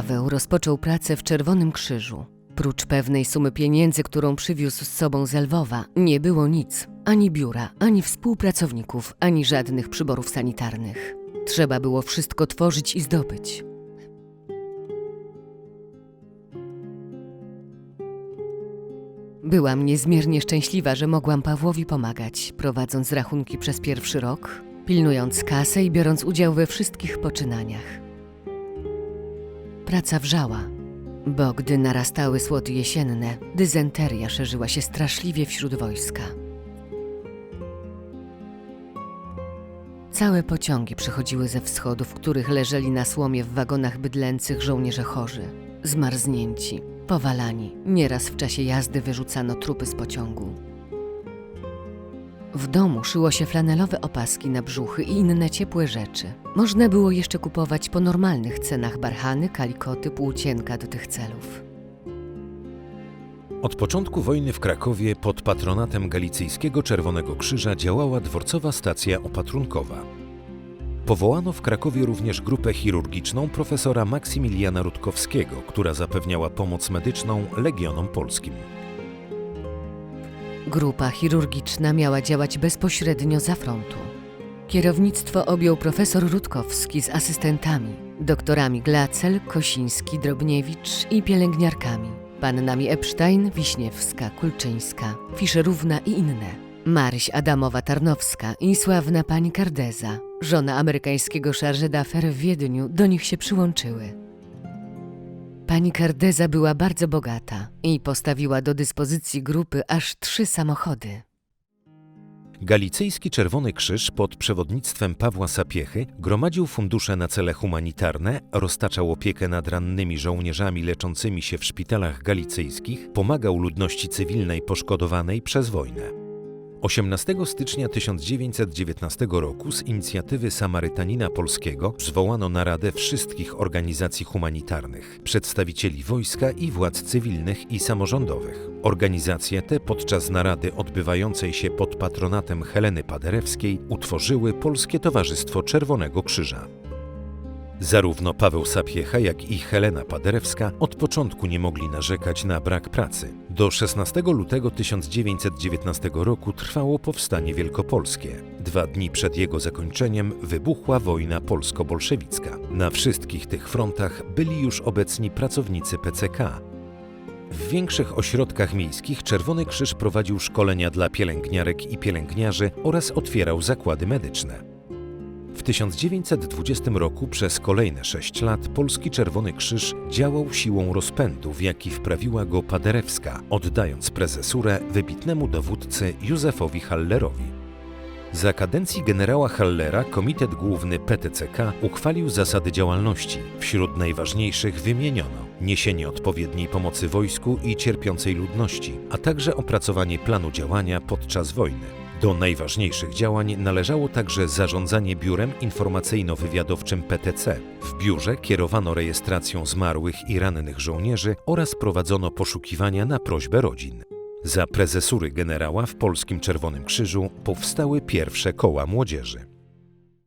Paweł rozpoczął pracę w Czerwonym Krzyżu. Prócz pewnej sumy pieniędzy, którą przywiózł z sobą z Lwowa, nie było nic. Ani biura, ani współpracowników, ani żadnych przyborów sanitarnych. Trzeba było wszystko tworzyć i zdobyć. Byłam niezmiernie szczęśliwa, że mogłam Pawłowi pomagać, prowadząc rachunki przez pierwszy rok, pilnując kasę i biorąc udział we wszystkich poczynaniach. Praca wrzała, bo gdy narastały słody jesienne, dysenteria szerzyła się straszliwie wśród wojska. Całe pociągi przychodziły ze wschodu, w których leżeli na słomie w wagonach bydlęcych żołnierze chorzy, zmarznięci, powalani. Nieraz w czasie jazdy wyrzucano trupy z pociągu. W domu szyło się flanelowe opaski na brzuchy i inne ciepłe rzeczy. Można było jeszcze kupować po normalnych cenach barchany, kalikoty, płócienka do tych celów. Od początku wojny w Krakowie pod patronatem Galicyjskiego Czerwonego Krzyża działała dworcowa stacja opatrunkowa. Powołano w Krakowie również grupę chirurgiczną profesora Maksymiliana Rutkowskiego, która zapewniała pomoc medyczną legionom polskim. Grupa chirurgiczna miała działać bezpośrednio za frontu. Kierownictwo objął profesor Rutkowski z asystentami, doktorami Glacel, Kosiński, Drobniewicz i pielęgniarkami, pannami Epstein, Wiśniewska, Kulczyńska, Fischerówna i inne. Maryś Adamowa-Tarnowska i sławna pani Cardeza, żona amerykańskiego charge d'affaires w Wiedniu, do nich się przyłączyły. Pani Cardeza była bardzo bogata i postawiła do dyspozycji grupy aż trzy samochody. Galicyjski Czerwony Krzyż pod przewodnictwem Pawła Sapiechy gromadził fundusze na cele humanitarne, roztaczał opiekę nad rannymi żołnierzami leczącymi się w szpitalach galicyjskich, pomagał ludności cywilnej poszkodowanej przez wojnę. 18 stycznia 1919 roku z inicjatywy Samarytanina Polskiego zwołano naradę wszystkich organizacji humanitarnych, przedstawicieli wojska i władz cywilnych i samorządowych. Organizacje te podczas narady odbywającej się pod patronatem Heleny Paderewskiej utworzyły Polskie Towarzystwo Czerwonego Krzyża. Zarówno Paweł Sapiecha, jak i Helena Paderewska od początku nie mogli narzekać na brak pracy. Do 16 lutego 1919 roku trwało powstanie wielkopolskie. Dwa dni przed jego zakończeniem wybuchła wojna polsko-bolszewicka. Na wszystkich tych frontach byli już obecni pracownicy PCK. W większych ośrodkach miejskich Czerwony Krzyż prowadził szkolenia dla pielęgniarek i pielęgniarzy oraz otwierał zakłady medyczne. W 1920 roku przez kolejne sześć lat Polski Czerwony Krzyż działał siłą rozpędu, w jaki wprawiła go Paderewska, oddając prezesurę wybitnemu dowódcy Józefowi Hallerowi. Za kadencji generała Hallera Komitet Główny PTCK uchwalił zasady działalności. Wśród najważniejszych wymieniono niesienie odpowiedniej pomocy wojsku i cierpiącej ludności, a także opracowanie planu działania podczas wojny. Do najważniejszych działań należało także zarządzanie biurem informacyjno-wywiadowczym PTC. W biurze kierowano rejestracją zmarłych i rannych żołnierzy oraz prowadzono poszukiwania na prośbę rodzin. Za prezesury generała w Polskim Czerwonym Krzyżu powstały pierwsze koła młodzieży.